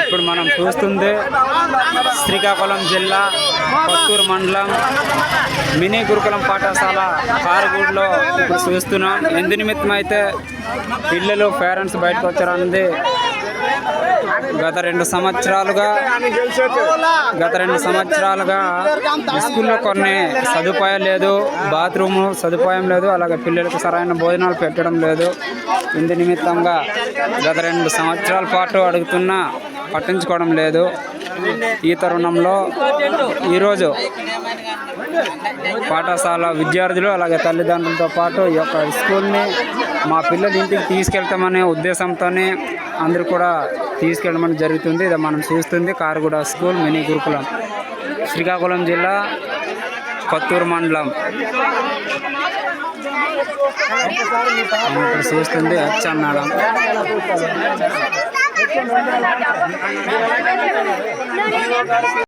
ఇప్పుడు మనం చూస్తుంది శ్రీకాకుళం జిల్లా కొత్తూరు మండలం మినీ గురుకులం పాఠశాల కారగూడలో ఇప్పుడు చూస్తున్నాం. ఎందు నిమిత్తం అయితే పిల్లలు పేరెంట్స్ బయటకు వచ్చారన్నది గత రెండు సంవత్సరాలుగా గత రెండు సంవత్సరాలుగా స్కూల్లో కొన్ని సదుపాయం లేదు బాత్రూమ్ సదుపాయం లేదు అలాగే పిల్లలకు సరైన భోజనాలు పెట్టడం లేదు. ఇందు నిమిత్తంగా గత రెండు సంవత్సరాల పాటు అడుగుతున్నా పట్టించుకోవడం లేదు. ఈ తరుణంలో ఈరోజు పాఠశాల విద్యార్థులు అలాగే తల్లిదండ్రులతో పాటు ఈ యొక్క స్కూల్ని మా పిల్లలు ఇంటికి తీసుకెళ్తామనే ఉద్దేశంతోనే అందరూ కూడా తీసుకెళ్ళడం జరుగుతుంది. ఇది మనం చూస్తుంది. కారుగూడ స్కూల్ మినీ గురుకులం. శ్రీకాకుళం జిల్లా కొత్తూరు మండలం. ఇక్కడ చూస్తుంది అచ్చన్నాడు